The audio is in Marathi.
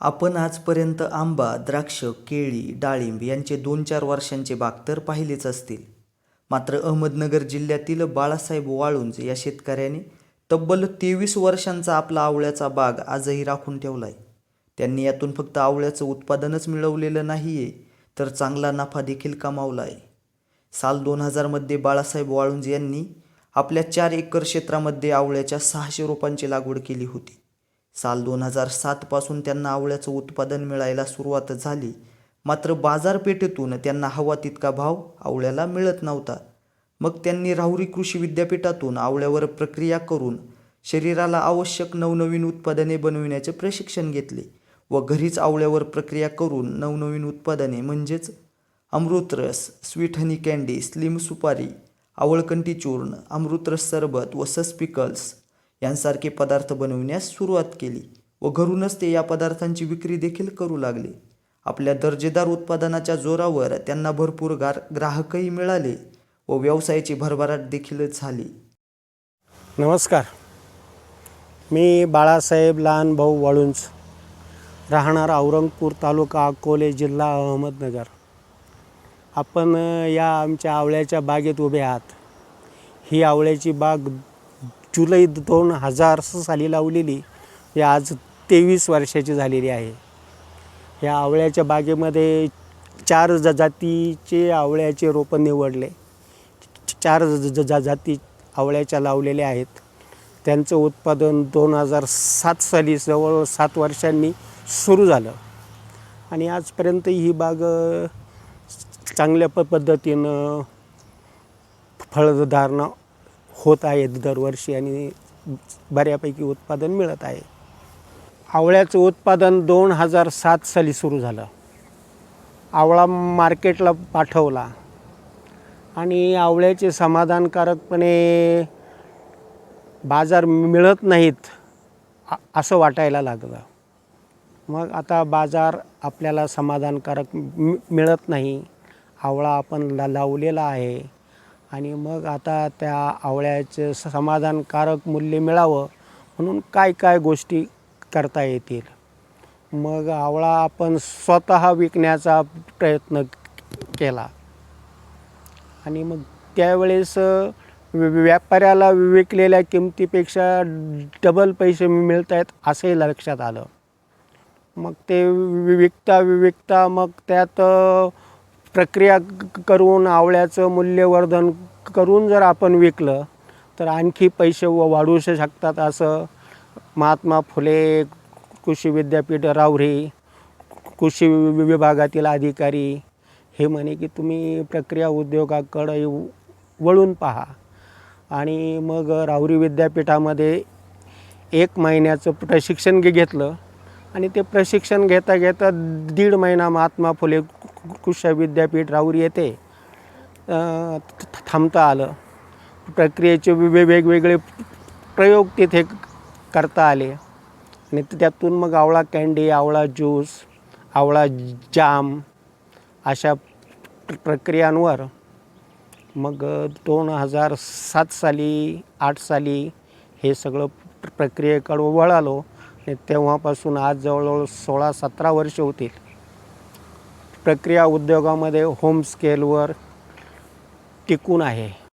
आपण आजपर्यंत आंबा द्राक्ष केळी डाळिंब यांचे दोन चार वर्षांचे बाग तर पाहिलेच असतील. मात्र अहमदनगर जिल्ह्यातील बाळासाहेब वाळुंज या शेतकऱ्याने तब्बल तेवीस वर्षांचा आपला आवळ्याचा बाग आजही राखून ठेवला आहे त्यांनी यातून फक्त आवळ्याचं उत्पादनच मिळवलेलं नाही आहे तर चांगला नफा देखील कमावला आहे साल दोन हजारमध्ये बाळासाहेब वाळुंज यांनी आपल्या चार एकर क्षेत्रामध्ये आवळ्याच्या सहाशे रोपांची लागवड केली होती. साल दोन हजार सातपासून त्यांना आवळ्याचं उत्पादन मिळायला सुरुवात झाली. मात्र बाजारपेठेतून त्यांना हवा तितका भाव आवळ्याला मिळत नव्हता. मग त्यांनी राहुरी कृषी विद्यापीठातून आवळ्यावर प्रक्रिया करून शरीराला आवश्यक नवनवीन उत्पादने बनविण्याचे प्रशिक्षण घेतले व घरीच आवळ्यावर प्रक्रिया करून नवनवीन उत्पादने म्हणजेच अमृतरस sweet honey candy slim supari आवळकंटी चूर्ण अमृतरस सरबत व सस्पिकल्स यांसारखे पदार्थ बनविण्यास सुरुवात केली व घरूनच ते या पदार्थांची विक्री देखील करू लागले. आपल्या दर्जेदार उत्पादनाच्या जोरावर त्यांना भरपूर गार ग्राहकही मिळाले व व्यवसायाची भरभराट देखील झाली. नमस्कार. मी बाळासाहेब लहान भाऊ वाळुंज राहणार औरंगपूर तालुका अकोले जिल्हा अहमदनगर. आपण या आमच्या आवळ्याच्या बागेत उभे आहात. ही आवळ्याची बाग जुलै दोन हजार साली लावलेली ही आज तेवीस वर्षाची झालेली आहे. या आवळ्याच्या बागेमध्ये चार ज जातीचे आवळ्याचे रोपं निवडले. चार ज ज जा- जाती आवळ्याच्या लावलेल्या आहेत. त्यांचं उत्पादन दोन हजार सात साली जवळ सात वर्षांनी सुरू झालं. आणि आजपर्यंत ही बाग चांगल्या प पद्धतीनं फळधारणा होत आहेत दरवर्षी आणि बऱ्यापैकी उत्पादन मिळत आहे. आवळ्याचं उत्पादन दोन हजार सात साली सुरू झालं. आवळा मार्केटला पाठवला. आणि आवळ्याचे समाधानकारकपणे बाजार मिळत नाहीत असं वाटायला लागलं. मग आता बाजार आपल्याला समाधानकारक मिळत नाही. आवळा आपण ला लावलेला आहे. आणि मग आता त्या आवळ्याचं स- समाधानकारक मूल्य मिळावं म्हणून काय काय गोष्टी करता येतील. मग आवळा आपण स्वतः विकण्याचा प्रयत्न केला. आणि मग त्यावेळेस व्यापाऱ्याला विकलेल्या किमतीपेक्षा डबल पैसे मिळत आहेत असंही लक्षात आलं. मग ते विकता विकता मग त्यात प्रक्रिया क- करून आवळ्याचं मूल्यवर्धन करून जर आपण विकलं तर आणखी पैसे व- वाढू शकतात असं महात्मा फुले कृषी विद्यापीठ रावरी कृषी विभागातील अधिकारी हे म्हणे की तुम्ही प्रक्रिया उद्योगाकडे वळून पहा. आणि मग रावरी विद्यापीठामध्ये एक महिन्याचं प्रशिक्षण घे घेतलं. आणि ते प्रशिक्षण घेता घेता दीड महिना महात्मा फुले कृषी विद्यापीठ राहुरी येथे थांबता आलं. प्रक्रियेचे वेगवेगळे प्रयोग तिथे करता आले. आणि त्यातून मग आवळा कँडी आवळा ज्यूस आवळा जाम अशा प्रक्रियांवर मग दोन हजार सात साली आठ साली हे सगळं प्रक्रियेकडं वळालो. आणि तेव्हापासून आज जवळजवळ सोळा सतरा वर्ष होतील. प्रक्रिया उद्योगामध्ये होम स्केलवर टिकून आहे.